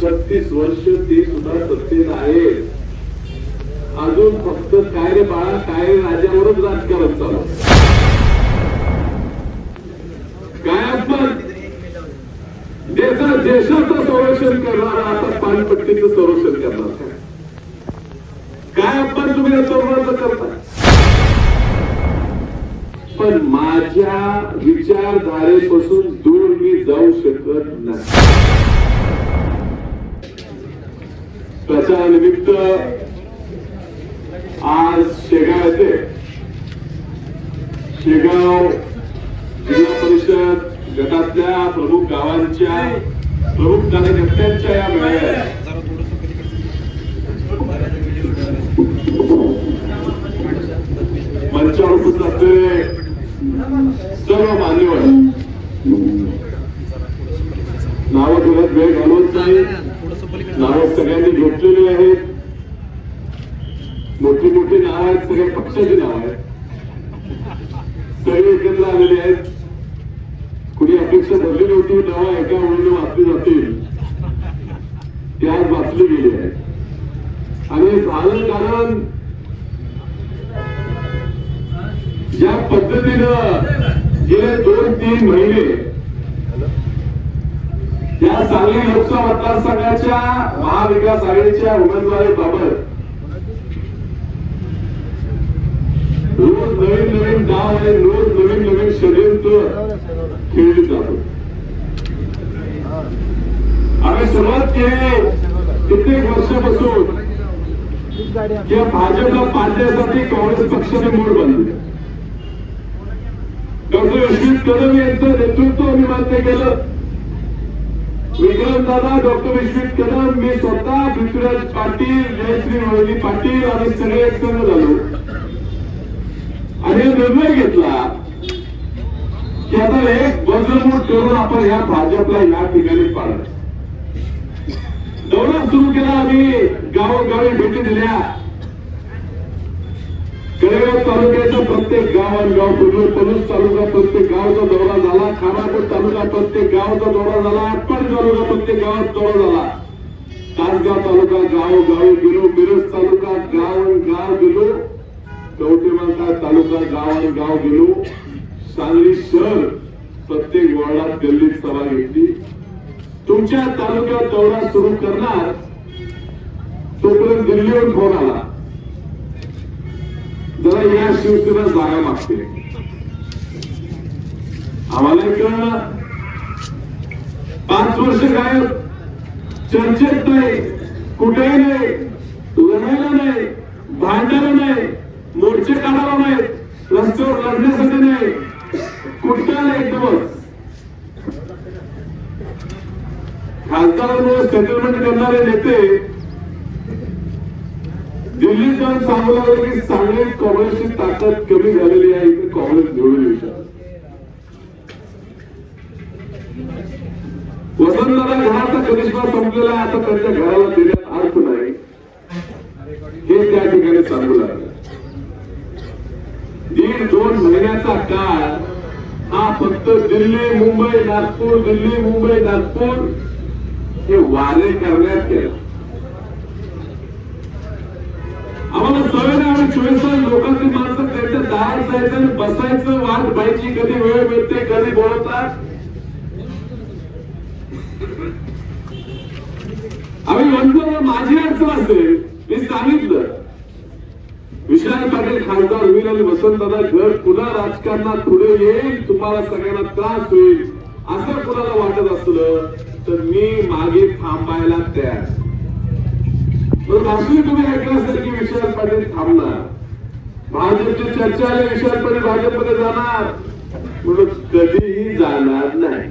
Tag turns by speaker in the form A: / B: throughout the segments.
A: छत्तीस वर्ष ते सुद्धा सत्तेत आहेत अजून फक्त काय रे बाळा काय रे राजावरच राजकारण चालू काय आपण देशा देशाचं संरक्षण करणार आता पाणीपट्टीचं संरक्षण करणार. काय आपण तुम्ही या तरुणाचं करता पण माझ्या विचारधारेपासून दूर मी जाऊ शकत नाही. त्याच्या निमित्त आज शेगाव येथे. शेगाव जिल्हा परिषद गटातल्या प्रमुख गावांच्या प्रमुख कार्यकर्त्यांच्या या मेळाव्यात मंचावर उपस्थित असलेले सर्व मान्यवर. नावं घेण्यात वेळ घालवत नाही नावं सगळ्यांनी घेतलेली आहेत. मोठी मोठी नावं आहेत सगळ्या पक्षाची नावं आहेत. सगळे एकत्र आलेले आहेत. कुणी अपेक्षा धरली नव्हती नावं एका ओळीने वाचली जातील. त्यात आज वाचली गेली आहे आणि झालं कारण ज्या पद्धतीनं गेले दोन तीन महिने या सांगली लोकसभा मतदारसंघाच्या महाविकास आघाडीच्या उमेदवारीबाबत रोज नवीन नवीन डाव आणि रोज नवीन नवीन षडयंत्र खेळली जातो. आम्ही सुरुवात केली कित्येक वर्षापासून. या भाजपला पाडण्यासाठी काँग्रेस पक्षाने मूळ बांधली. डॉक्टर विश्वित कदम यांचं नेतृत्व मी मान्य केलं. विक्रम डॉक्टर विश्वित कदम मी स्वतः पृथ्वीराज पाटील जयश्री मोहिनी पाटील आणि सगळे एकत्र झालो. आणि निर्णय घेतला की आता एक बजरमूट करून आपण ह्या भाजपला या ठिकाणी पाडलं दौरा सुरू केला आम्ही गावोगावी भेटी दिल्या. कडेगाव तालुक्याचा प्रत्येक गाव आणि गाव फिरलो पलूस तालुका प्रत्येक गावचा दौरा झाला खानापूर तालुका प्रत्येक गावचा दौरा झाला आटपाडी तालुका प्रत्येक गावात दौरा झाला. तासगाव तालुका गाव गावी गेलो मिरज तालुका गाव आणि गाव गेलो. कवटेमांका तालुका गाव आणि गाव गेलो. सांगली शहर प्रत्येक वॉर्डात गल्लीत सभा घेतली. तुमच्या तालुक्यात दौरा सुरू करणार तोपर्यंत दिल्लीवर फोन आला. आम्हाला या शिवसेना जागा मागते. आम्हाला कळलं पाच वर्ष काय चर्चेत नाही कुठेही नाही लढायला नाही भांडायला नाही मोर्चे काढायला नाही रस्त्यावर लढण्यासाठी नाही कुठला नाही दिवस खासदारांमुळे सेटलमेंट करणारे नेते दिल्लीत जाऊन सांगू लागले की सांगलीत काँग्रेसची ताकद कमी झालेली आहे इथे काँग्रेस निवडून येऊ शकते वसंतदादा घराचा करिश्मा संपलेला आहे आता त्यांच्या घराला देण्यात अर्थ नाही. हे त्या ठिकाणी सांगू लागलं दीड दोन महिन्याचा काळ हा फक्त दिल्ली मुंबई नागपूर दिल्ली मुंबई नागपूर हे वारे करण्यात गेला. आम्हाला सवय नाही आम्ही चोवीस तास लोकांची माणसं त्यांच्या दारात जायचं आणि बसायचं वाट पाहिजे कधी वेळ मिळते कधी बोलतात. आम्ही म्हणतो माझी अडचण असेल मी सांगितलं. विशाल पाटील खासदार होईल आणि वसंतदादा घर पुन्हा राजकारणात पुढे येईल तुम्हाला सगळ्यांना त्रास होईल. असं कुणाला वाटत असलं तर मी मागे थांबायला तयार. पण भाषण तुम्ही ऐकलं असेल की विशाल पाटील थांबला भाजपची चर्चा आली विशाल पाटील भाजपमध्ये जाणार. म्हणून कधीही जाणार नाही.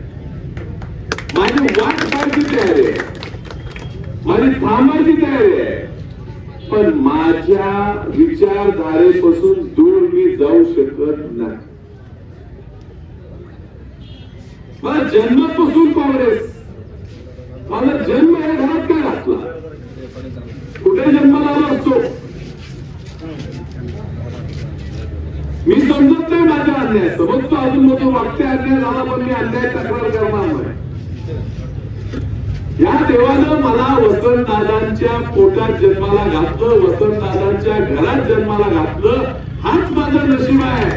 A: माझी वाट पाहायची तयारी आहे. माझी थांबायची तयारी आहे. पण माझ्या विचारधारेपासून दूर मी जाऊ शकत नाही. मला जन्मापासून काँग्रेस मला जन्म या घरात काय घातला? कुठे जन्माला आलो असतो? मी समजत नाही माझ्या अन्याय समजतो अजून मग तो वाटते अन्याय झाला पण मी अन्याय तक्रार करणार नाही. या देवानं मला वसंतदादांच्या पोटात जन्माला घातलं वसंतदादांच्या घरात जन्माला घातलं. हाच माझं नशीब आहे.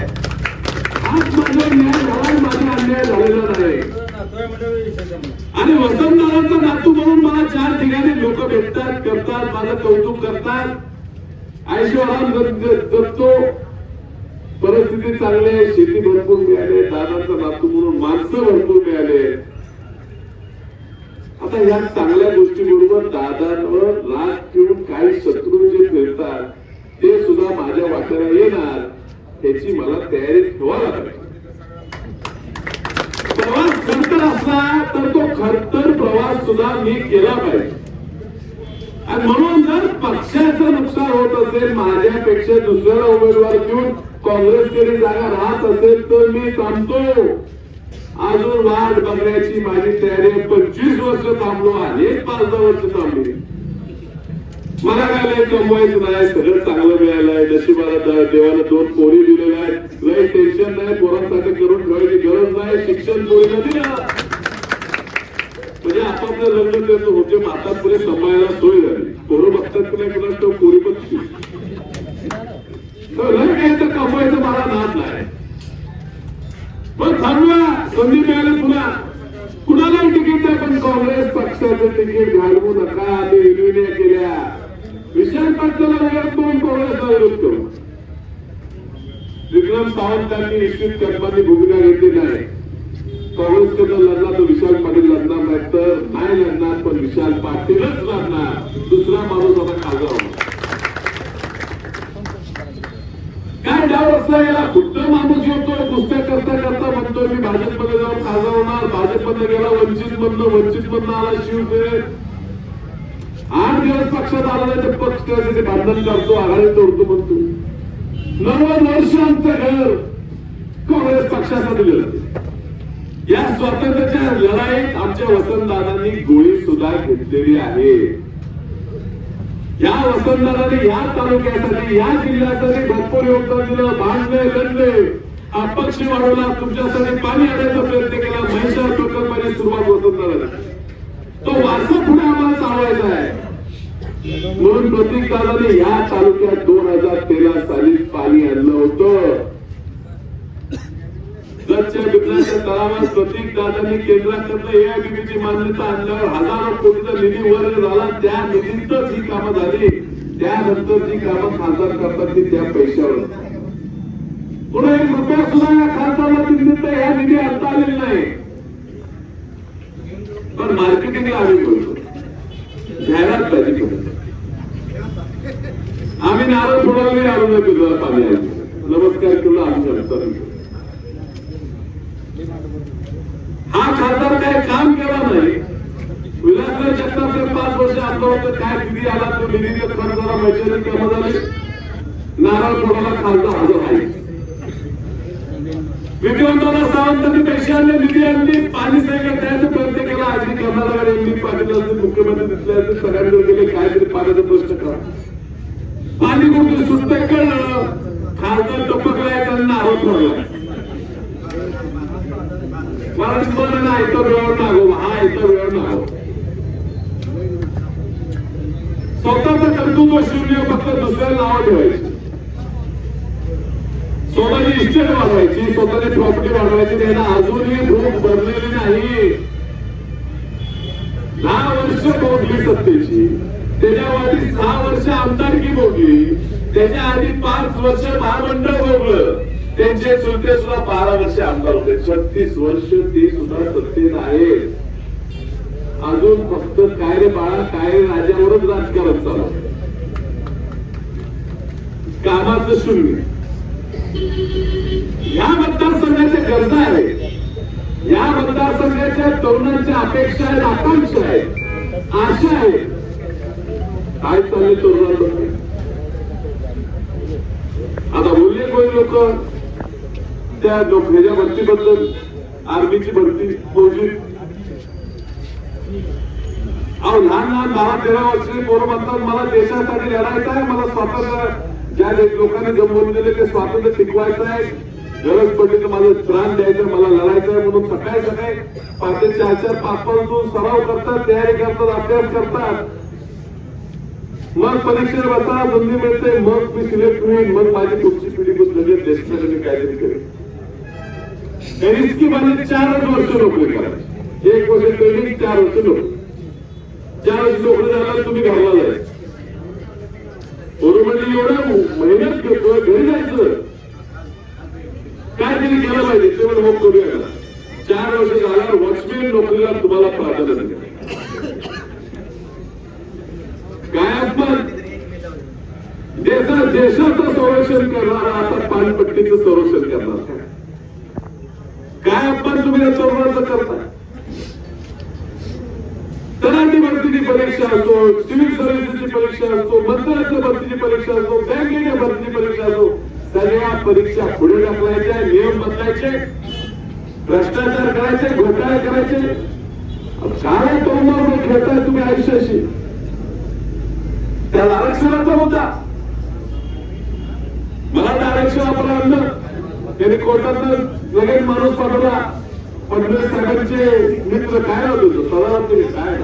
A: हाच माझा न्याय झाला माझा अन्याय झालेला नाही. आणि वसंतदादांचा नातू म्हणून मला चार ठिकाणी लोक भेटतात करतात माझं कौतुक करतात. ऐश्वरा जगतो. परिस्थिती चांगली आहे शेती भरपूर मिळाली दादांचा नातू म्हणून माणसं भरपूर मिळाले. आता या चांगल्या गोष्टी बरोबर दादांवर राग ठेवून काही शत्रू जे फिरतात ते सुद्धा माझ्या वाट्याला येणार याची मला तयारी ठेवायला पाहिजे प्रवास खरतर असला तर तो खरतर प्रवास सुद्धा मी केला पाहिजे. आणि म्हणून जर पक्षाचं नुकसान होत असेल माझ्यापेक्षा दुसऱ्याला उमेदवार देऊन तरी जागा राहत असेल तर मी थांबतो हो. अजून वाट बघण्याची माझी तयारी आहे. पंचवीस वर्ष थांबलो अनेक पाच दहा वर्ष थांबली. मला काय लय कमवायचं नाही सगळं चांगलं मिळालंय नशिबाला द- देवानं दोन पोरी दिलेल्या आहेत. लय टेन्शन नाही पोरांसाठी करून ठेवायची गरज नाही शिक्षण पोरीला दिलं म्हणजे आपापलं लग्न करतो म्हणजे होते माता पुढे सांभाळायला सोय झाली. पोरं बघतात की नाही कुणास तो पोरी पण तर लय काय तर कमवायचं मला नाद नाही. पण थांबवा संधी मिळाली पुन्हा. कुणालाही तिकीट द्या पण काँग्रेस पक्षाचं तिकीट घालवू नका ते विनविन्या केल्या विशाल पाटलाला विरोध करून काँग्रेसला विरोध करू विक्रम सावंतांनी निश्चित कर्माची भूमिका घेतली नाही. काँग्रेसकडनं लढला तर विशाल पाटील लढणार नाही तर नाही लढणार पण विशाल पाटीलच लढणार. दुसरा माणूस आता खासदार काय डाव असला याला? खुद्द माणूस येतो कुस्त्या करता करता म्हणतोय मी भाजपमध्ये जाऊन खासदार होणार. भाजपमध्ये गेला वंचित मधनं वंचित मधनं आला शिवसेनेत आठ दिवस पक्षात आला नाही तर पक्ष त्यासाठी भांडण करतो? आघाडी तोडतो म्हणतो. नव्वद वर्ष आमचं घर काँग्रेस पक्षासाठी दिलेलं. या स्वातंत्र्याच्या लढाईत आमच्या वसंतदादांनी गोळी सुद्धा घेतलेली आहे. या वसंतदादांनी या तालुक्यासाठी या जिल्ह्यासाठी भरपूर योगदान दिलं. भांडले लढले अपक्ष वाढवला. तुमच्यासाठी पाणी आणायचा प्रयत्न केला. महिषा प्रकल्पाची सुरुवात वसंतदादांनी. तो वारसा पुढे आम्हाला चालवायचा आहे. म्हणून प्रतिकाराने या तालुक्यात दोन हजार तेरा साली पाणी आणलं होतं. जतच्या बिबण्याच्या तळावर प्रतीक दादांनी केंद्राकडनं एआयबीची मान्यता आणल्यावर हजारो कोटीचा निधी वर झाला. त्या निधीतच ही कामं झाली. त्यानंतर जी कामं खासदार करतात ती त्या पैशावर. पुन्हा एक रुपया सुद्धा या खासदारला निमित्त ह्या निधी आणता आलेली नाही. पण मार्केटिंगला आम्ही बोलतो. जाहिरात पाहिजे आम्ही नारळ फोडायला आलो नाही तुझं पाणी नमस्कार तुला आम्ही नंतर हा खासदार काय काम केला नाही? विलासराव जगतापचे पाच वर्ष आमदार होतं काय निधी आला तो निधी खर्च झाला वैचारिक कामं झाली नारळ फोडायला खासदार हजर आहे. विक्रमदादा सावंतांनी पैसे आणले निधी आणली पाणी सगळं द्यायचा प्रयत्न केला. आजी कर्नाटक एम पाटील असतील मुख्यमंत्री दिसले असतील सगळ्यांकडे गेले काहीतरी पाण्याचा प्रश्न करा. पाणी कुठे सुटत कळलं. खासदार टपकलाय त्यांना आरोप ठरला मला बरं आहे इतर वेळ नागो हा इतर वेळ नागो स्वतःचं कर्तृत्व शून्य फक्त दुसऱ्या नाव ठेवायची. स्वतःची इस्टेट वाढवायची. स्वतःची प्रॉपर्टी वाढवायची. त्यांना अजूनही भूक भरलेली नाही. दहा वर्ष भोगली सत्तेची. त्याच्या सहा वर्ष आमदारकी भोगली त्याच्या आधी पाच वर्ष महामंडळ भोगलं. त्यांचे चुलते सुद्धा बारा वर्ष आमदार होते. छत्तीस वर्ष ते सुद्धा सत्तेत आहेत. अजून फक्त काय रे बाळा? काय रे राजावरच राजकारण चालू कामाचं शून्य. या मतदारसंघाच्या गरजा आहेत. या मतदारसंघाच्या तरुणांच्या अपेक्षा आहेत आकांक्षा आहेत आशा आहेत. काय चालले तरुणांमध्ये आता बोलले कोणी लोक? त्या लोक ह्याच्या भरतीबद्दल आर्मीची भरती बोलली अहो लहान लहान बारा तेरा वर्षाचे पोरं म्हणतात मला देशासाठी लढायचं आहे मला स्वातंत्र्य ज्या लोकांनी जमवून दिले ते स्वातंत्र्य टिकवायचं आहे. गरज पडली तर माझं प्राण द्यायचं मला लढायचं आहे म्हणून सकाळी सकाळी पाच चार चार पाच पाच सराव करतात तयारी करतात अभ्यास करतात. मग परीक्षेत बसा संधी मिळते. मग मी सिलेक्ट होईल मग माझी पुढची पिढी पण लगेच देशासाठी काहीतरी करेल. एरिस्की म्हणजे चारच वर्ष नोकरी करायची एक वर्ष ट्रेनिंग चार वर्ष नोकरी. चार वर्ष नोकरी झाला तुम्ही घरला जायचं. बरोबर म्हणजे एवढं मेहनत घेतो घरी जायचं. काय तरी केलं पाहिजे. ते पण मग करूया. चार वर्ष झाल्यावर वॉचमॅन नोकरीला तुम्हाला प्राधान्य द्या काय आपण देशा देशाचं संरक्षण करणार कंटिन्यू पाणपट्टीचं संरक्षण करणार काय आपण तुम्ही या करता? तलाठी भरतीची परीक्षा असो सिव्हिल सर्व्हिसची परीक्षा असो मंत्रालयाच्या भरतीची परीक्षा असो बँकेच्या भरतीची परीक्षा असो सगळ्या परीक्षा पुढे टाकवायच्या नियम बदलायचे भ्रष्टाचार करायचे घोटाळे करायचे. काय तरुणावर खेळताय तुम्ही आयुष्याशी. त्याला आरक्षणाचा मुद्दा. मराठा आपण आणलं. त्यांनी कोर्टात लगेच माणूस पाठवला. फडणवीस साहेबांचे मित्र काय होत होतं सदा तुम्ही काय?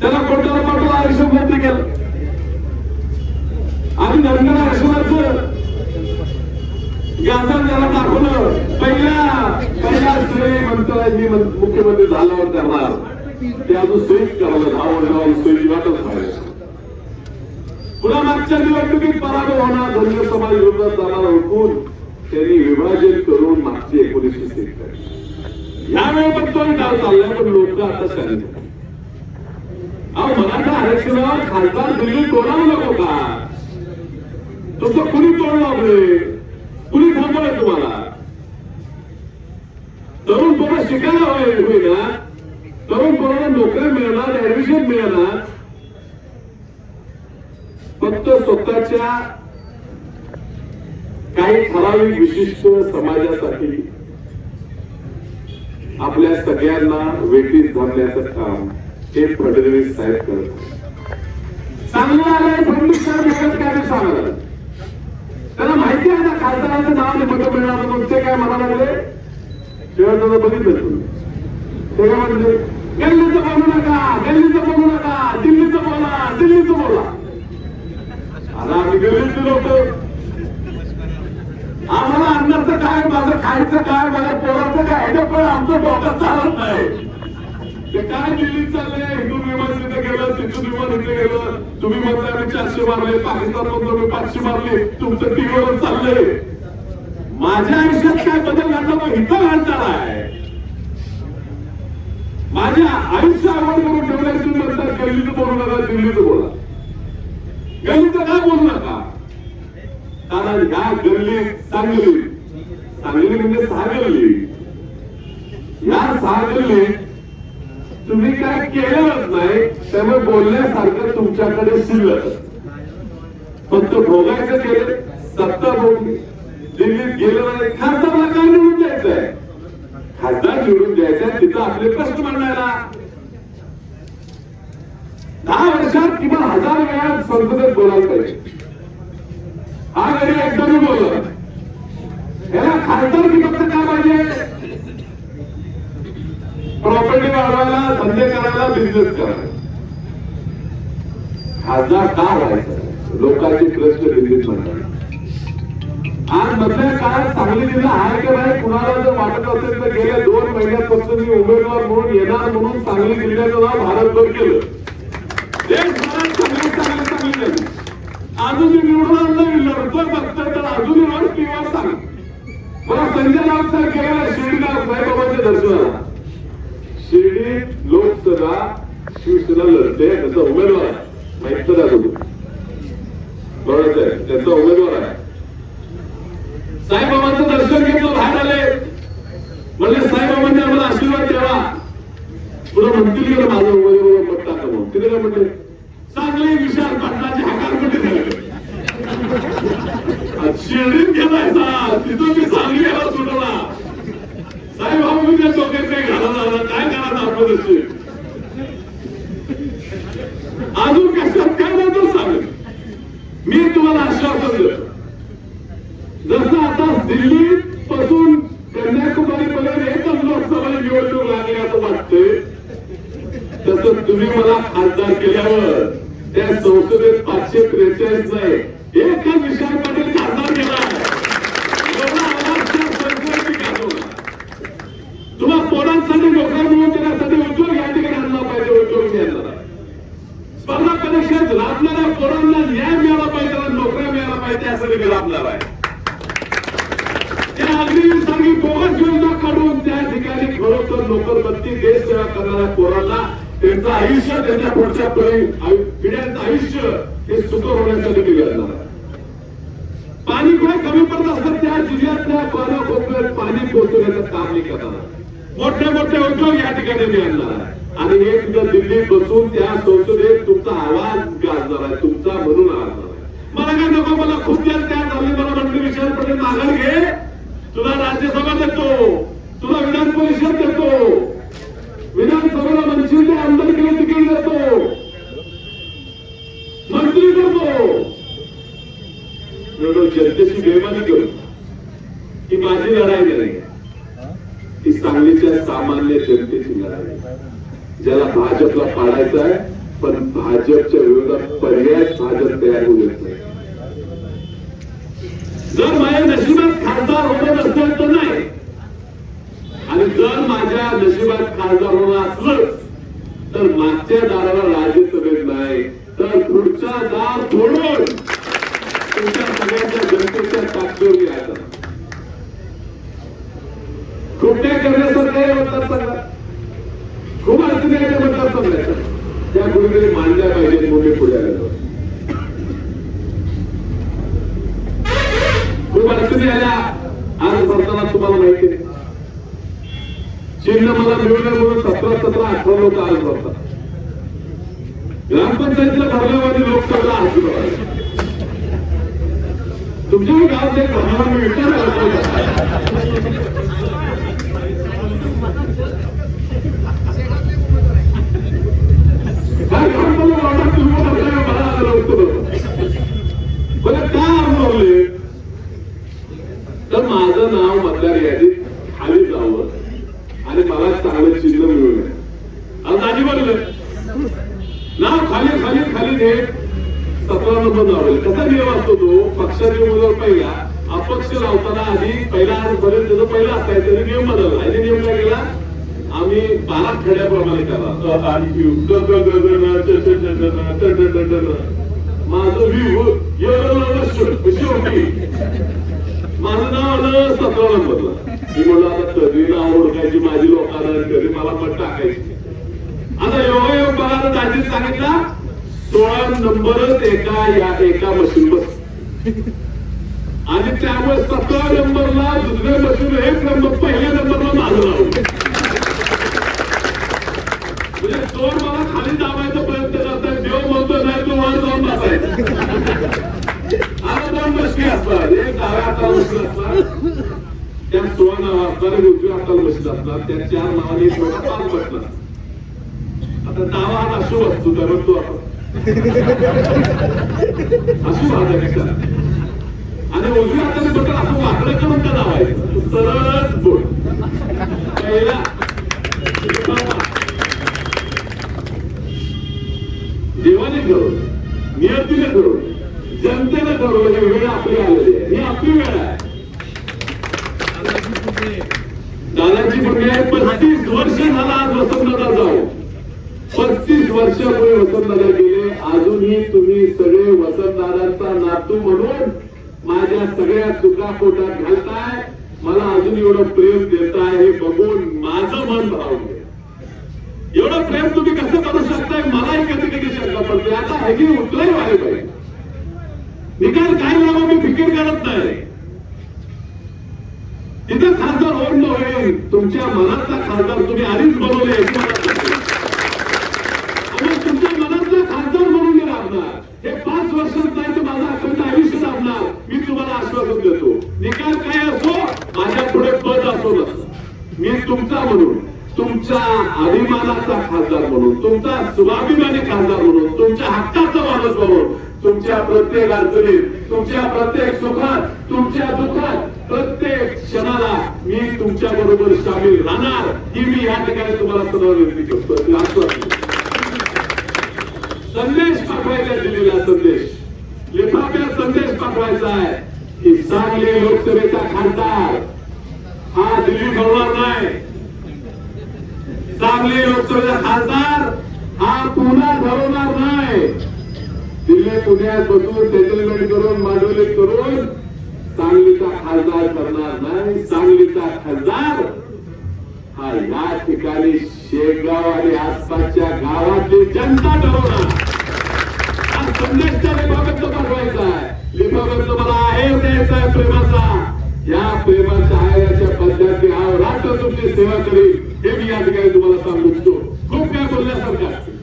A: त्याला कोर्टाला पाठवला आरक्षण मंत्री केलं. आणि नंतर आरक्षणाचं व्यासन त्याला दाखवलं. पहिला पहिला श्रेय म्हणतोय मी मुख्यमंत्री झाल्यावर करणार ते अजून सोयीच करावं दहा वर्षावर सोयी वाटत पाहिजे पुन्हा मागच्या निवडणुकीत पराभव होणार धन्य समाज विरोधात जाणार ओळखून त्यांनी विभाजन करून मागची एकोणीसशे सेहेचाळीस यावेळी पण तो डाव चाललाय पण लोक आता शांत अहो मराठा आरक्षणावर खासदार दिल्ली तोडावं नको का? तुमचं कुणी तोड लावले कुणी थांबवलं तुम्हाला? तरुण पोरा शिकायला होय- ना? तरुण पोरांना नोकऱ्या मिळणार ऍडमिशन मिळणार. फक्त स्वतःच्या काही ठराविक विशिष्ट समाजासाठी आपल्या सगळ्यांना वेटीस धरण्याचं काम हे फडणवीस साहेब करत चांगलं आलंय फडणवीस साहेब एकच काय सांगणार त्यांना माहिती आहे ना खासदारांचं नाव आणि मतं मिळणार तुमचे काय म्हणा लागले? शेवटचं बघितलं तुम्ही. ते काय म्हणले? गल्लीचं बघू नका गल्लीचं बोलू नका दिल्लीचं बोला दिल्लीचं बोला आता आम्ही गल्लीत होतो आम्हाला अन्नाचं काय माझं खायचं काय माझ्या पोराचं काय पण आमचं डोकं चालत नाही. ते काय दिल्लीत चाललंय? हिंदू विमान तिथे गेलं सिंधू विमान इथे गेलं. तुम्ही म्हणताय आम्ही चारशे मारले पाकिस्तान म्हणतो मी पाचशे मारले. तुमचं टीव्हीवर चाललंय. माझ्या आयुष्यात काय बदल घडला तो इथं घडणार आहे माझ्या आयुष्य आवड करून ठेवल्याची तुम्ही म्हणतात गल्लीचं बोलू नका दिल्लीचं बोला. गल्लीचं काय बोलू नका? कारण ह्या गल्ली चांगली चांगली म्हणजे सहा गल्ली. या सहा तुम्ही काय केलंच नाही त्यामुळे बोलण्यासारखं तुमच्याकडे शिल्लक फक्त भोगायचं केलं सत्ता भोगली. दिल्लीत गेलं नाही खासदारला काय निवडून द्यायचंय? खासदार निवडून द्यायचंय तिथं आपले प्रश्न मांडायला. दहा वर्षात किंवा हजार वेळा संसदेत बोलायला पाहिजे. हा घरी एकदम मी बोलला. याला खासदार की फक्त काय पाहिजे? प्रॉपर्टी वाढवायला धंदे करायला बिझनेस करायला खासदार का व्हायचं लोकांचे प्रश्न बिझनेस म्हणतात आज मधल्या काळात सांगली जिल्हा आहे की नाही कुणाला जर वाटत असेल तर गेल्या दोन महिन्यापासून मी उमेदवार म्हणून येणार म्हणून सांगली जिल्ह्याचं नाव भारतभर केलं. देशभरात चांगली चांगली चांगली झाली अजून निवडून लढतोय बघतोय तर अजूनही वर टीव्हीवर सांग. मला संजय राऊत साहेब गेलेला शिर्डीला साईबाबांच्या दर्शनाला. शिर्डी लोकसभा शिवसेना लढते त्याचा उमेदवार आहे. माहीत तर आहे बरोबर आहे त्याचा उमेदवार आहे. साईबाबांचं दर्शन घेतलं बाहेर आले. म्हणजे साईबाबांनी आम्हाला आशीर्वाद द्यावा तुला म्हणतील की माझं उमेदवार मत टाका म्हणून तिथे काय म्हणते चांगले विशाल पाटलाची हकारपट्टी झाली शिर्डीत गेलायचा तिथं मी सांगली याला सुटला साहेब भाऊ मी त्या डोक्यात काही घाला झाला काय करायचं आपण अजून कशात काय नव्हतं सांग मी तुम्हाला तुम्हाला आश्वासन देतो जसं आता दिल्ली पासून कन्याकुमारी पर्यंत एकच लोकसभा निवडणूक लागली असं वाटतंय तसं तुम्ही मला खासदार केल्यावर त्या संसदेत पाचशे त्रेचाळीस नाही एकच विशाल पाटील खासदार केला एवढा आवाज त्या संसदेत गाजवला. तुम्हाला पोरांसाठी नोकऱ्या मिळवून देण्यासाठी उद्योग या ठिकाणी आणला पाहिजे उद्योग मिळाला स्पर्धा परीक्षेत लाभणाऱ्या पोरांना न्याय मिळाला पाहिजे त्यांना नोकऱ्या मिळाला पाहिजे असं मी लाभणार आहे. त्या अग्निवीरसारखी बोगस योजना काढून त्या ठिकाणी खरोखर नोकरबत्ती देश सेवा करणाऱ्या पोरांना त्यांचं आयुष्य त्यांच्या पुढच्या पिढ्यांचं आयुष्य हे सुखर होण्यासाठी मी करणार आहे. पाणी काय कमी पडत असतात त्या जिल्ह्यातल्या कोपऱ्यात पाणी पोहोचवण्याचं काम मी करणार मोठे मोठे उद्योग या ठिकाणी मी आणणार आहे. आणि हे जर दिल्लीत बसून त्या संसदेत तुमचा आवाज गाजणार आहे तुमचा म्हणून आवाज मला काय नको मला खूप जण त्या झाले मला मंत्री विचार पटेल माघार घे. तुला राज्यसभा देतो तुला विधान परिषद देतो. विधानसभेला म्हणशील ते केले तिकीट देतो. मंत्री करतो जनतेची बेमानी करू. ही माझी लढाई नाही. ही सांगलीच्या सामान्य जनतेची लढाई. ज्याला भाजपला पाडायचं आहे पण भाजपच्या विरोधात पर्याय भाजप तयार होऊ देत नाही. जर माझ्या नशिबात खासदार होणं नसेल तर नाही. आणि जर माझ्या नशिबात खासदार होणं असलं तर मागच्या दाराला राज्यसभेत नाही तर पुढचा दार फोडून तुमच्या सगळ्यांच्या जनतेच्या ताकदीवर मी आहे खूप काय करण्यासारखं आहे मतदारसंघात खूप अडचणी आहे त्या मतदारसंघाच्या त्या कुठेतरी मांडल्या पाहिजेत मोठे पुढे आल्यावर आल्या? आज तुम्हाला माहिती चिन्ह मला मिळवलं म्हणून सतरा सतरा अठरा लोक आज ग्रामपंचायतीला भरल्यामध्ये लोकसभेला हाती तुमच्या गावात एक भरणार मी विचार करतो काय ग्रामपंचायत वाटत तुम्ही भरताय मला आलं लोकसभेला बरं का अनुभवले तर माझं नाव मधल्या यादीत खाली जावं. आणि मला चांगलं चिन्ह मिळू नये आता दाजी बोललं. नाव खाली खाली खाली घे सतरा नंबर लावले कसा नियम असतो तो? पक्षाचे उमेदवार पहिला अपक्ष लावताना आधी पहिला बरेच त्याचा पहिला असताय त्याने नियम बदलला. आणि नियम काय केला? आम्ही बारा खड्याप्रमाणे करा आणि माझं व्ह्यू होती? माझं नाव आलं सतरा नंबरला मी म्हणलं आता कधी नाव ओळखायची माझी लोकांना कधी मला पण टाकायची? आता योगायोग बघा दाजी सांगितला सोळा नंबरच एका या एका मशीन बस आणि त्यामुळे सतरा नंबरला दुसऱ्या मशीन एक नंबर पहिल्या नंबरला माझं नाव म्हणजे चोर मला खाली दाबायचा प्रयत्न करताय देव म्हणतो नाही तो वर जाऊन बसायचा आता दोन मशीन असतात एक डाव्या हाताला मशीन असतात त्या सोळा नाव असणार उजव्या हाताला बसत असणार त्या चार नावाने एक मोठा पाच बसणार आता डावा हात अशुभ असतो त्यामुळे तो असू अशुभ आणि उजव्या हाताने बटन असं वाकडं करून का दाबायचं सरळ बोट पहिला. देवाने ठरवलं नियतीने ठरवलं जनतेने ठरवलं ही वेळ आपली आलेली आहे. ही आपली वेळ आहे. दादाची मुलगी पस्तीस वर्ष झाला आज वसंतदादा जाऊ. पस्तीस वर्षापूर्वी वसंतदादा गेले. अजूनही तुम्ही सगळे वसंतदादांचा नातू म्हणून माझ्या सगळ्या चुका पोटात घालताय. मला अजून एवढं प्रेम देताय हे बघून माझं मन भावून एवढं प्रेम तुम्ही कसं करू शकताय? मलाही कधी कधी शंका पडते. आता हे उठलंय व्हायला पाहिजे निकाल काय लावा मी फिकीर करत नाही. इथे खासदार होऊन होईल तुमच्या मनातला खासदार तुम्ही आधीच बनवले तुमच्या मनातला खासदार म्हणून मी राबणार हे पाच वर्षात नाही तर माझं अखंड आयुष्य राबणार मी तुम्हाला आश्वासन देतो. निकाल काय असो माझ्या पुढे पद असो नसतो मी तुमचा म्हणून तुमच्या अभिमानाचा खासदार म्हणून तुमचा स्वाभिमानी खासदार म्हणून तुमच्या हक्काचा माणूस म्हणून तुमच्या प्रत्येक अडचणीत तुमच्या प्रत्येक सुखात तुमच्या दुःखात बरोबर सामील राहणार ही मी या ठिकाणी तुम्हाला सर्व विनंती करतो संदेश पाठवायचा दिलेला संदेश. लेखाप्या संदेश पाठवायचा आहे की चांगले लोकसभेचा खासदार हा दिल्ली भरणार नाही. चांगले लोकसभेचा खासदार हा पुन्हा ठरवणार नाही. दिल्ली पुण्यात बसून सेटलमेंट करून मांडवलीत करून सांगलीचा खासदार करणार नाही सांगलीचा खासदार हा या ठिकाणी शेगाव आणि आसपासच्या गावातली जनता ठरवणार. हा संदेश त्या लिफाफेत पाठवायचा आहे. लिफाफेत मला आहेर द्यायचा आहे प्रेमाचा? या प्रेमाच्या आहेराच्या पद्धती हा राष्ट्र तुमची सेवा करील हे मी या ठिकाणी तुम्हाला सांगू इच्छितो. खूप काय बोलण्यासारखं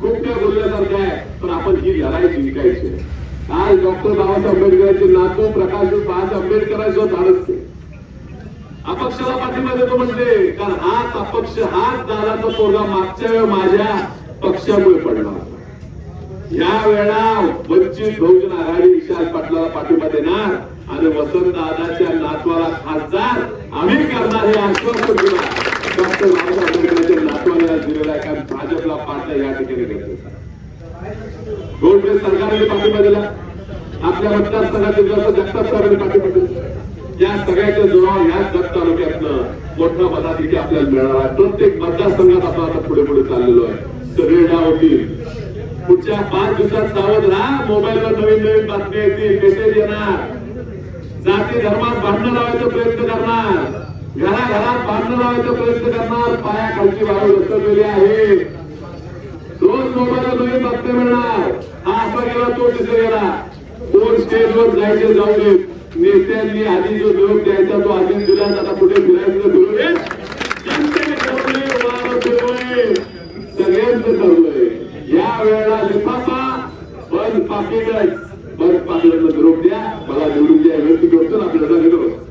A: खूप काय बोलल्यासारखं आहे पण आपण ही लढाई जिंकायची आहे. आज डॉक्टर बाबासाहेब आंबेडकरांचे नातू प्रकाश बाबासाहेब आंबेडकरांचं धाडस अपक्षाला पाठिंबा देतो म्हणजे कारण हाच अपक्ष हाच दादाचा पोरगा मागच्या वेळ माझ्या पक्षामुळे पडला होता. या वेळा वंचित बहुजन आघाडी विशाल पाटलाला पाठिंबा देणार आणि वसंत दादाच्या नातवाला खासदार आम्ही करणार हे आश्वासन दिला. डॉक्टर बाबासाहेब आंबेडकरांच्या नातवाला दिलेला आहे कारण भाजपला पाडला या ठिकाणी गरजेचं आहे. सरकारने पाठिंबा दिला. आपल्या मतदारसंघातील जगताप साहेबांनी पाठिंबा दिला. या सगळ्याच्या जोरावर याच जत तालुक्यातनं मोठा पदाधिकारी आपल्याला मिळणार आहे प्रत्येक मतदारसंघात आपण आता पुढे पुढे चाललेलो आहे. सगळे डाव होतील. पुढच्या पाच दिवसात सावध राहा. मोबाईलवर नवीन नवीन बातम्या येतील. मेसेज येणार. जाती धर्मात भांडणं लावायचा प्रयत्न करणार. घराघरात भांडणं लावायचा प्रयत्न करणार. पायाखालची वाळू घसरलेली आहे दोन मोबाईलवर नवीन बघते मिळणार. हा असा गेला तो तिथे गेला. कोण स्टेजवर जायचे जाऊ देत. नेत्यांनी आधी जो निरोप द्यायचा तो आधीच दिला. आता कुठे फिरायचं फिरू देत. जनतेने ठरवलंय, या वेळेला लिफाफा बंद पाकिटच. बंद पाकिटातलं निरोप द्या. मला निवडून द्या. व्यक्ती करतो ना आपल्याला सांगितलं